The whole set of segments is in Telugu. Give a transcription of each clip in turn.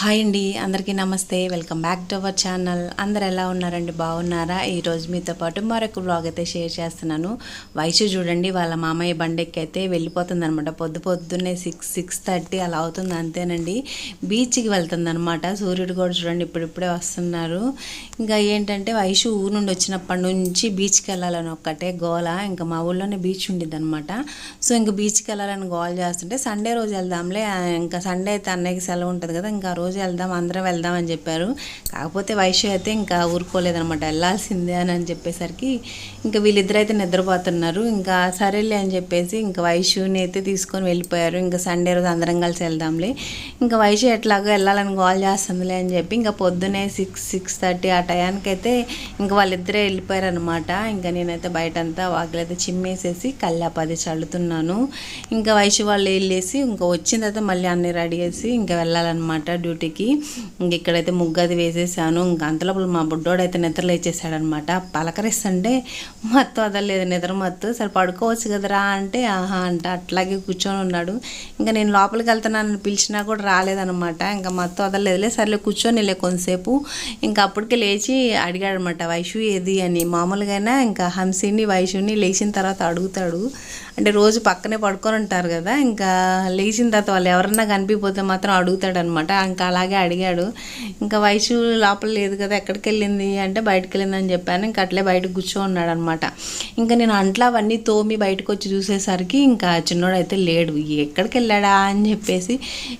హాయ్ అండి అందరికీ నమస్తే. Welcome back to our channel. అందరు ఎలా ఉన్నారండి? బాగున్నారా? ఈరోజు మీతో పాటు మరొక బ్లాగ్ అయితే షేర్ చేస్తున్నాను. వయసు చూడండి వాళ్ళ మామయ్య బండెక్కి అయితే వెళ్ళిపోతుంది అనమాట పొద్దు పొద్దున్నే సిక్స్ సిక్స్ థర్టీ అలా అవుతుంది అంతేనండి. బీచ్కి వెళ్తుంది అనమాట సూర్యుడు కూడా చూడండి ఇప్పుడిప్పుడే వస్తున్నారు. ఇంకా ఏంటంటే వయసు ఊరు నుండి వచ్చినప్పటి నుంచి బీచ్కి వెళ్ళాలని ఒక్కటే గోల. ఇంకా మా ఊళ్ళోనే బీచ్ ఉండిద్ది అనమాట సో ఇంకా బీచ్కి వెళ్ళాలని గోల్ చేస్తుంటే సండే రోజు వెళ్దాంలే. ఇంకా సండే అయితే అన్నయ్యకి సెలవు ఉంటుంది కదా ఇంకా రోజు రోజు వెళ్దాం అందరం వెళ్దాం అని చెప్పారు. కాకపోతే వైశ్య అయితే ఇంకా ఊరుకోలేదనమాట వెళ్ళాల్సిందే అని అని చెప్పేసరికి ఇంకా వీళ్ళిద్దరైతే నిద్రపోతున్నారు. ఇంకా సరేలే అని చెప్పేసి ఇంకా వైశ్యుని అయితే తీసుకొని వెళ్ళిపోయారు. ఇంకా సండే రోజు అందరం కలిసి వెళ్దాంలే. ఇంకా వైశ్య ఎట్లాగో వెళ్ళాలని గోల్ చేస్తుందిలే అని చెప్పి ఇంకా పొద్దునే సిక్స్ సిక్స్ థర్టీ ఆ టయానికైతే ఇంకా వాళ్ళిద్దరే వెళ్ళిపోయారు అనమాట ఇంకా నేనైతే బయటంతా వాకిలైతే చిమ్మేసేసి కల్లాపది చల్లుతున్నాను. ఇంకా వయసు వాళ్ళు వెళ్ళేసి ఇంకా వచ్చిన తర్వాత మళ్ళీ అన్ని రెడీ చేసి ఇంకా వెళ్ళాలన్నమాట డ్యూటీ డ్యూటీకి ఇక్కడైతే ముగ్గు అది వేసేసాను. ఇంకా అంతలోపల మా బుడ్డోడు అయితే నిద్ర లేచేసాడనమాట పలకరిస్తుంటే మత్తు అదలేదు నిద్ర మత్తు. సరే పడుకోవచ్చు కదరా అంటే ఆహా అంట. అట్లాగే కూర్చొని ఉన్నాడు. ఇంకా నేను లోపలికి వెళ్తున్నాను పిలిచినా కూడా రాలేదనమాట. ఇంకా మత్తు వదలలేదులే సర్లే కూర్చొని లే కొంతసేపు. ఇంకా అప్పటికే లేచి అడిగాడనమాట వైషు ఏది? అని. మామూలుగానే ఇంకా హంసిని వైషుని లేచిన తర్వాత అడుగుతాడు. అంటే రోజు పక్కనే పడుకొని ఉంటారు కదా ఇంకా లేచిన తర్వాత వాళ్ళు ఎవరన్నా కనిపిపోతే మాత్రం అడుగుతాడనమాట. ఇంకా అలాగే అడిగాడు. ఇంకా వయసు లోపల లేదు కదా ఎక్కడికి వెళ్ళింది అంటే బయటకు వెళ్ళిందని చెప్పాను. ఇంకా అట్లే బయట కూర్చో ఉన్నాడు అనమాట ఇంకా నేను అంట్లో అవన్నీ తోమి బయటకు వచ్చి చూసేసరికి ఇంకా చిన్నోడు అయితే లేడు. ఎక్కడికి వెళ్ళాడా అని చెప్పేసి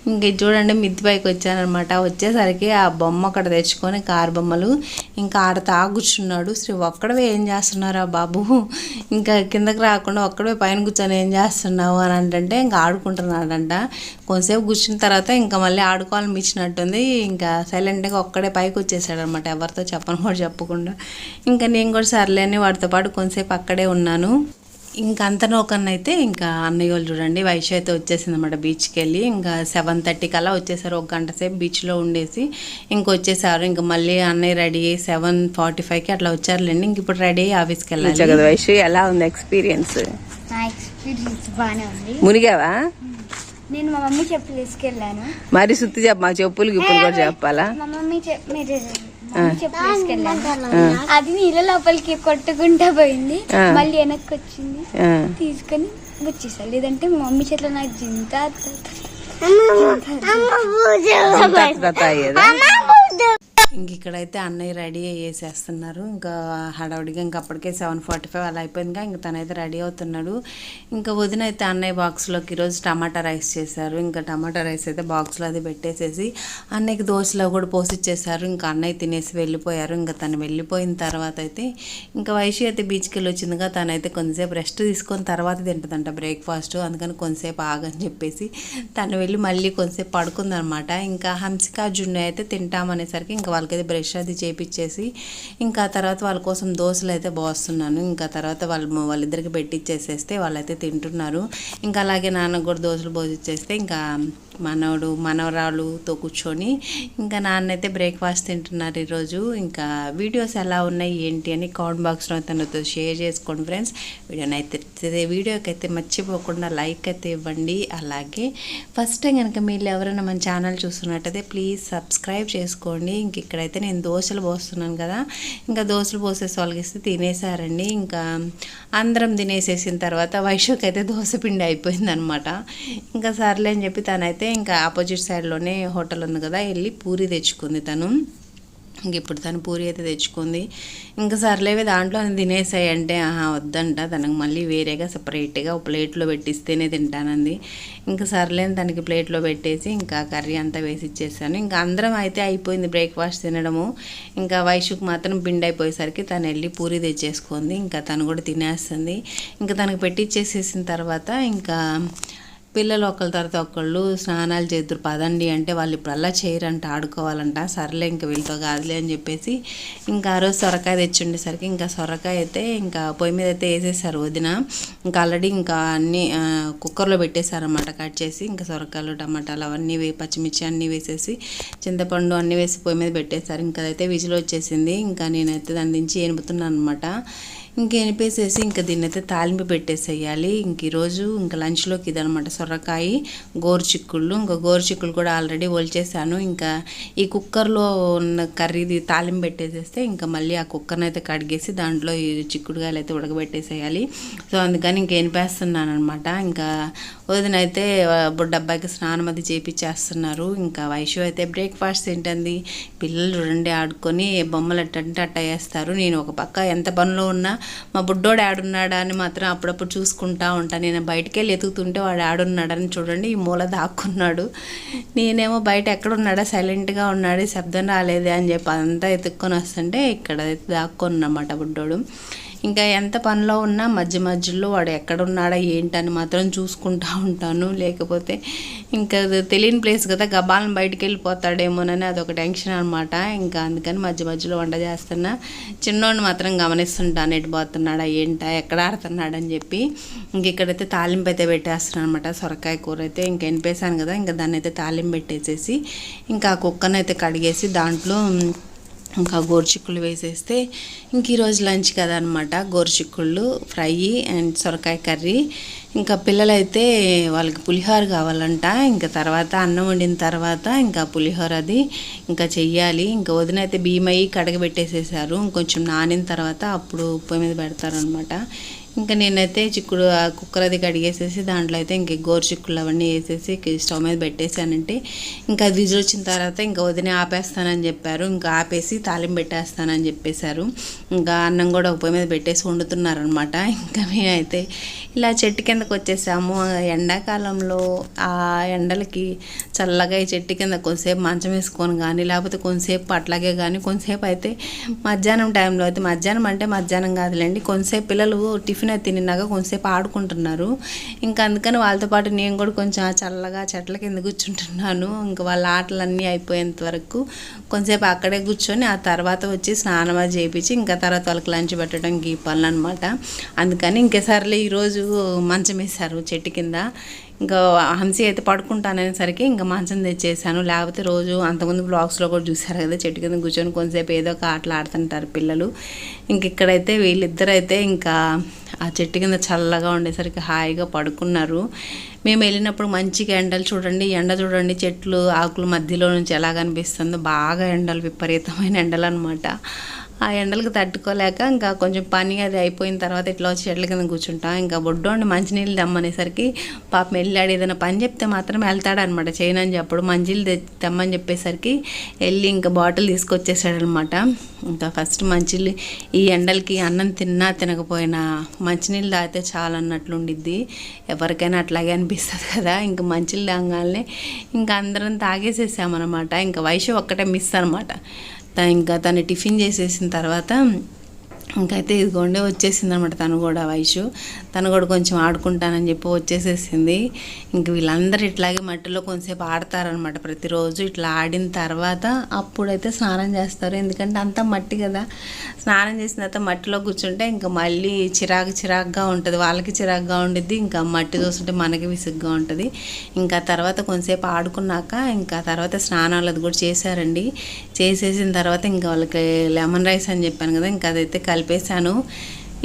ఇంక చూడండి మిద్ది పైకి వచ్చానమాట వచ్చేసరికి ఆ బొమ్మ అక్కడ తెచ్చుకొని కారు బొమ్మలు ఇంకా ఆడతా కూర్చున్నాడు శ్రీ ఒక్కడవే ఏం చేస్తున్నారా బాబు? ఇంకా కిందకి రాకుండా ఒక్కడే పైన కూర్చొని ఏం చేస్తున్నావు అని అంటే ఇంకా ఆడుకుంటున్నాడంట. కొంతసేపు కూర్చున్న తర్వాత ఇంకా మళ్ళీ ఆడుకోవాలని మిచ్చినట్టుంది ఇంకా సైలెంట్గా ఒక్కడే పైకి వచ్చేసాడు అనమాట ఎవరితో చెప్పను కూడా చెప్పకుండా. ఇంకా నేను కూడా సర్లే అని వాడితో పాటు కొంతసేపు అక్కడే ఉన్నాను. ఇంకా అంతనోకన్నైతే ఇంకా అన్నయ్య వాళ్ళు చూడండి వైశ్య అయితే వచ్చేసింది అనమాట బీచ్కి వెళ్ళి ఇంకా సెవెన్ థర్టీ కల్లా వచ్చేసారు ఒక గంట సేపు బీచ్లో ఉండేసి. ఇంకొచ్చేసారు ఇంకా మళ్ళీ అన్నయ్య రెడీ అయ్యి సెవెన్ ఫార్టీ ఫైవ్కి అట్లా వచ్చారులేండి. ఇంక ఇప్పుడు రెడీ అయ్యి ఆఫీస్కి వెళ్ళాలి వైషు ఎలా ఉంది ఎక్స్పీరియన్స్? నా ఎక్స్పీరియన్స్ బాగానే ఉంది. మునిగావా? నేను మా మమ్మీ చెప్పులు తీసుకెళ్ళాను. మరి సుత్తి చెప్ప మా చెప్పులకి ఇప్పుడు కూడా చెప్పాలా? మా మమ్మీ మీరు చెప్పులు తీసుకెళ్ళాను. అది నీళ్ళ లోపలికి కొట్టుకుంటా పోయింది. మళ్ళీ వెనక్కి వచ్చింది. తీసుకొని వచ్చేసా లేదంటే మా మమ్మీ చేతిలో నాకు జింత అయ్యేదా ఇంక ఇక్కడైతే అన్నయ్య రెడీ అయ్యేసేస్తున్నారు. ఇంకా హడావుడిగా ఇంకా అప్పటికే సెవెన్ ఫార్టీ ఫైవ్ అలా అయిపోయిందిగా. ఇంకా తనైతే రెడీ అవుతున్నాడు. ఇంకా వదిన అయితే అన్నయ్య బాక్స్లోకి ఈరోజు టమాటా రైస్ చేశారు. ఇంకా టమాటా రైస్ అయితే బాక్స్లో అది పెట్టేసేసి అన్నయ్యకి దోశలో కూడా పోసిచ్చేసారు. ఇంకా అన్నయ్య తినేసి వెళ్ళిపోయారు. ఇంకా తను వెళ్ళిపోయిన తర్వాత అయితే ఇంకా వైషి అయితే బీచ్కి వెళ్ళి వచ్చిందిగా తనైతే కొంతసేపు రెస్ట్ తీసుకొని తర్వాత తింటుందంట బ్రేక్ఫాస్ట్. అందుకని కొంతసేపు ఆగని చెప్పేసి తను వెళ్ళి మళ్ళీ కొంతసేపు పడుకుందనమాట. ఇంకా హంసికా జున్ను అయితే తింటామనేసరికి ఇంకా వాళ్ళకైతే బ్రష్ అది చేపించేసి ఇంకా తర్వాత వాళ్ళ కోసం దోశలు అయితే పోస్తున్నాను. ఇంకా తర్వాత వాళ్ళు వాళ్ళిద్దరికి పెట్టిచ్చేసేస్తే వాళ్ళైతే తింటున్నారు. ఇంకా అలాగే నాన్నకు కూడా దోశలు పోసిచ్చేస్తే ఇంకా మనవడు మనవరాలుతో కూర్చొని ఇంకా నాన్నైతే బ్రేక్ఫాస్ట్ తింటున్నారు ఈరోజు. ఇంకా వీడియోస్ ఎలా ఉన్నాయి ఏంటి అని కామెంట్ బాక్స్లో తనతో షేర్ చేసుకోండి ఫ్రెండ్స్. వీడియోని అయితే వీడియోకి అయితే మర్చిపోకుండా లైక్ అయితే ఇవ్వండి. అలాగే ఫస్ట్ టైం కనుక మీరు ఎవరైనా మన ఛానల్ చూస్తున్నట్టయితే ప్లీజ్ సబ్స్క్రైబ్ చేసుకోండి. ఇంక ఇక్కడైతే నేను దోశలు పోస్తున్నాను కదా. ఇంకా దోశలు పోసేసి వాళ్ళకి తినేసారండి. ఇంకా అందరం తినేసేసిన తర్వాత వైశ్వకి అయితే దోశ పిండి అయిపోయింది అనమాట ఇంకా సర్లే అని చెప్పి తనైతే ఇంకా ఆపోజిట్ సైడ్లోనే హోటల్ ఉంది కదా వెళ్ళి పూరి తెచ్చుకుంది తను. ఇంక ఇప్పుడు తను పూరి అయితే తెచ్చుకుంది. ఇంకా సర్లేవే దాంట్లో తినేసాయంటే తినేసాయి అంటే ఆహా వద్దంట. తనకు మళ్ళీ వేరేగా సపరేట్గా ఒక ప్లేట్లో పెట్టిస్తేనే తింటానంది. ఇంకా సర్లేని తనకి ప్లేట్లో పెట్టేసి ఇంకా కర్రీ అంతా వేసి ఇచ్చేసాను. ఇంకా అందరం అయితే అయిపోయింది బ్రేక్ఫాస్ట్ తినడము. ఇంకా వైషుకు మాత్రం పిండి అయిపోయేసరికి తను వెళ్ళి పూరి తెచ్చేసుకుంది. ఇంకా తను కూడా తినేస్తుంది. ఇంకా తనకు పెట్టిచ్చేసేసిన తర్వాత ఇంకా పిల్లలు ఒకళ్ళ తర్వాత ఒకళ్ళు స్నానాలు చేద్దరు పదండి అంటే వాళ్ళు ఇప్పుడు అలా చేయరంట ఆడుకోవాలంట. సర్లే ఇంకా వీళ్ళతో కాదులే అని చెప్పేసి ఇంకా ఆ రోజు సొరకాయ తెచ్చుండేసరికి ఇంకా సొరకాయ అయితే ఇంకా పొయ్యి మీద అయితే వేసేసారు వదిన. ఇంకా ఆల్రెడీ ఇంకా అన్నీ కుక్కర్లో పెట్టేశారన్నమాట కట్ చేసి. ఇంకా సొరకాయలు టమాటాలు అవన్నీ వే పచ్చిమిర్చి అన్నీ వేసేసి చింతపండు అన్నీ వేసి పొయ్యి మీద పెట్టేశారు. ఇంకా అదైతే విజిల్ వచ్చేసింది. ఇంకా నేనైతే దాని నుంచి ఏనుపుతున్నాను అనమాట ఇంకెనిపేసేసి ఇంకా దీన్ని అయితే తాలింపు పెట్టేసేయాలి. ఇంక ఈరోజు ఇంకా లంచ్లోకి ఇదనమాట సొరకాయ గోరు చిక్కుళ్ళు ఇంకా గోరు కూడా ఆల్రెడీ ఒలిచేసాను. ఇంకా ఈ కుక్కర్లో ఉన్న కర్రీది తాలింపు పెట్టేసేస్తే ఇంకా మళ్ళీ ఆ కుక్కర్ని అయితే కడిగేసి దాంట్లో ఈ చిక్కుడుగాయలు అయితే ఉడకబెట్టేసేయాలి. సో అందుకని ఇంకెనిపేస్తున్నాను అనమాట ఇంకా వదినైతే అయితే డబ్బాకి స్నానం అది చేపించేస్తున్నారు ఇంకా వైషు అయితే బ్రేక్ఫాస్ట్ ఏంటంది? పిల్లలు చూడండి ఆడుకొని బొమ్మలు అట్టంటే అట్ట వేస్తారు నేను ఒక పక్క ఎంత పనిలో ఉన్నా మా బుడ్డోడు ఆడున్నాడా అని మాత్రం అప్పుడప్పుడు చూసుకుంటా ఉంటాను నేను బయటికి వెళ్ళి ఎతుకుతుంటే వాడు ఆడున్నాడని చూడండి ఈ మూల దాక్కున్నాడు. నేనేమో బయట ఎక్కడ ఉన్నాడా సైలెంట్గా ఉన్నాడు శబ్దం రాలేదే అని చెప్పి అంతా ఎత్తుక్కొని వస్తుంటే ఇక్కడ దాక్కొని ఉన్నమాట బుడ్డోడు. ఇంకా ఎంత పనిలో ఉన్నా మధ్య మధ్యలో వాడు ఎక్కడ ఉన్నాడా ఏంటని మాత్రం చూసుకుంటా ఉంటాను. లేకపోతే ఇంకా అది తెలియని ప్లేస్ కదా గబాలను బయటికి వెళ్ళిపోతాడేమోనని అదొక టెన్షన్ అనమాట ఇంకా అందుకని మధ్య మధ్యలో వంట చేస్తున్నా చిన్నోడిని మాత్రం గమనిస్తుంటాను ఎటు పోతున్నాడా ఏంటా ఎక్కడ ఆడుతున్నాడని చెప్పి. ఇంక ఇక్కడైతే తాలింపు అయితే పెట్టేస్తున్నాను అనమాట సొరకాయ కూర అయితే ఇంకా వినిపేశాను కదా ఇంకా దాన్ని అయితే తాలింపు పెట్టేసేసి ఇంకా ఆ కుక్కను అయితే కడిగేసి దాంట్లో ఇంకా గోరుచిక్కుళ్ళు వేసేస్తే ఇంక ఈరోజు లంచ్ కదా అనమాట గోరుచిక్కుళ్ళు ఫ్రై అండ్ సొరకాయ కర్రీ. ఇంకా పిల్లలైతే వాళ్ళకి పులిహోర కావాలంట. ఇంకా తర్వాత అన్నం వండిన తర్వాత ఇంకా పులిహోర అది ఇంకా చెయ్యాలి. ఇంకా వదిన అయితే బియ్యం అయ్యి కడగబెట్టేసేసారు. ఇంకొంచెం నానిన తర్వాత అప్పుడు ఉప్పు మీద పెడతారనమాట. ఇంకా నేనైతే చిక్కుడు ఆ కుక్కర్ అది కడిగేసేసి దాంట్లో అయితే ఇంక గోరు చిక్కులు అవన్నీ వేసేసి స్టవ్ మీద పెట్టేశానంటే ఇంకా అది విజిల్ వచ్చిన తర్వాత ఇంకా వదిన ఆపేస్తానని చెప్పారు. ఇంకా ఆపేసి తాలింపు పెట్టేస్తానని చెప్పేశారు. ఇంకా అన్నం కూడా ఒక పొయ్యి మీద పెట్టేసి వండుతున్నారనమాట ఇంకా మేమైతే ఇలా చెట్టు కిందకు వచ్చేసాము. ఎండాకాలంలో ఆ ఎండలకి చల్లగా ఈ చెట్టు కింద కొంతసేపు మంచం వేసుకొని కానీ లేకపోతే కొంతసేపు అట్లాగే కానీ కొంతసేపు అయితే మధ్యాహ్నం టైంలో అయితే మధ్యాహ్నం అంటే మధ్యాహ్నం కాదులేండి కొంతసేపు పిల్లలు టిఫిన్ అయితే తిన్నాక కొంతసేపు ఆడుకుంటున్నారు. ఇంకా అందుకని వాళ్ళతో పాటు నేను కూడా కొంచెం చల్లగా చెట్ల కింద కూర్చుంటున్నాను. ఇంకా వాళ్ళ ఆటలన్నీ అయిపోయేంత వరకు కొంతసేపు అక్కడే కూర్చొని ఆ తర్వాత వచ్చి స్నానం అది చేయించి ఇంకా తర్వాత వాళ్ళకి లంచ్ పెట్టడం ఈ పనులు అనమాట అందుకని ఇంకేసారిలే ఈరోజు మంచం వేశారు చెట్టు కింద. ఇంకా హంసి అయితే పడుకుంటాననేసరికి ఇంకా మంచం తెచ్చేసాను. లేకపోతే రోజు అంతకుముందు బ్లాగ్స్లో కూడా చూసారు కదా చెట్టు కింద కూర్చొని కొంతసేపు ఏదో ఒక ఆటలు ఆడుతుంటారు పిల్లలు. ఇంక ఇక్కడైతే వీళ్ళిద్దరైతే అయితే ఇంకా ఆ చెట్టు కింద చల్లగా ఉండేసరికి హాయిగా పడుకున్నారు. మేము వెళ్ళినప్పుడు మంచిగా ఎండలు చూడండి ఎండ చూడండి చెట్లు ఆకుల మధ్యలో నుంచి ఎలా కనిపిస్తుందో బాగా ఎండలు విపరీతమైన ఎండలు అనమాట ఆ ఎండలకు తట్టుకోలేక ఇంకా కొంచెం పని అది అయిపోయిన తర్వాత ఇట్లా వచ్చి చెట్ల కింద కూర్చుంటాం. ఇంకా బొడ్డోండి మంచినీళ్ళు తెమ్మనేసరికి పాపం వెళ్ళాడు ఏదైనా పని చెప్తే మాత్రం వెళ్తాడనమాట. చేయనని చెప్పడు. మంచినీళ్ళు తెమ్మని చెప్పేసరికి వెళ్ళి ఇంకా బాటిల్ తీసుకొచ్చేసాడనమాట. ఇంకా ఫస్ట్ మంచినీళ్ళు ఈ ఎండలకి అన్నం తిన్నా తినకపోయినా మంచినీళ్ళు తాగితే చాలా అన్నట్లు ఉండిద్ది. ఎవరికైనా అట్లాగే అనిపిస్తుంది కదా. ఇంకా మంచినీళ్ళు తాగాలనే ఇంకా అందరం తాగేసేసామన్నమాట ఇంకా వయసు ఒక్కటే మిస్ అనమాట. ఇంకా తను టిఫిన్ చేసేసిన తర్వాత ఇంకైతే ఇదిగోండి వచ్చేసింది అనమాట తను కూడా వయసు తను కూడా కొంచెం ఆడుకుంటానని చెప్పి వచ్చేసేసింది. ఇంక వీళ్ళందరూ ఇట్లాగే మట్టిలో కొంతసేపు ఆడతారనమాట ప్రతిరోజు. ఇట్లా ఆడిన తర్వాత అప్పుడైతే స్నానం చేస్తారు. ఎందుకంటే అంతా మట్టి కదా. స్నానం చేసిన తర్వాత మట్టిలో కూర్చుంటే ఇంకా మళ్ళీ చిరాకు చిరాకుగా ఉంటుంది. వాళ్ళకి చిరాకుగా ఉండిద్ది. ఇంకా మట్టి చూస్తుంటే మనకి విసుగ్గా ఉంటుంది. ఇంకా తర్వాత కొంతసేపు ఆడుకున్నాక ఇంకా తర్వాత స్నానాలు అది కూడా చేశారండి. చేసేసిన తర్వాత ఇంకా వాళ్ళకి లెమన్ రైస్ అని చెప్పాను కదా. ఇంకా అదైతే కలిపేశాను.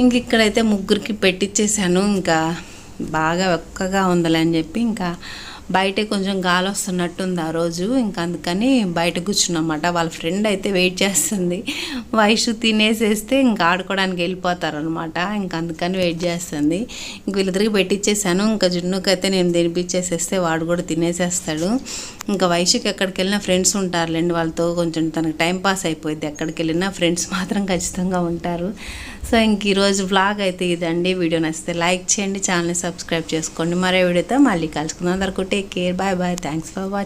ఇంక ఇక్కడైతే ముగ్గురికి పెట్టించేసాను ఇంకా బాగా ఒక్కగా ఉందిలే అని చెప్పి ఇంకా బయట కొంచెం గాలి వస్తున్నట్టుంది ఆ రోజు. ఇంకా అందుకని బయట కూర్చున్నమాట వాళ్ళ ఫ్రెండ్ అయితే వెయిట్ చేస్తుంది. వయసు తినేసేస్తే ఇంకా ఆడుకోవడానికి వెళ్ళిపోతారనమాట ఇంకా అందుకని వెయిట్ చేస్తుంది. ఇంక వీళ్ళిద్దరికి పెట్టించేసాను ఇంకా జున్నుకి అయితే నేను తినిపించేసేస్తే వాడు కూడా తినేసేస్తాడు. ఇంకా వైశ్యకి ఎక్కడికి వెళ్ళినా ఫ్రెండ్స్ ఉంటారులేండి వాళ్ళతో కొంచెం తనకు టైం పాస్ అయిపోయింది. ఎక్కడికి వెళ్ళినా ఫ్రెండ్స్ మాత్రం ఖచ్చితంగా ఉంటారు. సో ఇంక ఈరోజు బ్లాగ్ అయితే ఇదండి. వీడియో నచ్చితే లైక్ చేయండి ఛానల్ని సబ్స్క్రైబ్ చేసుకోండి. మరో వీడియోతో మళ్ళీ కలుసుకుందాం. అందరికీ take care bye bye thanks for watching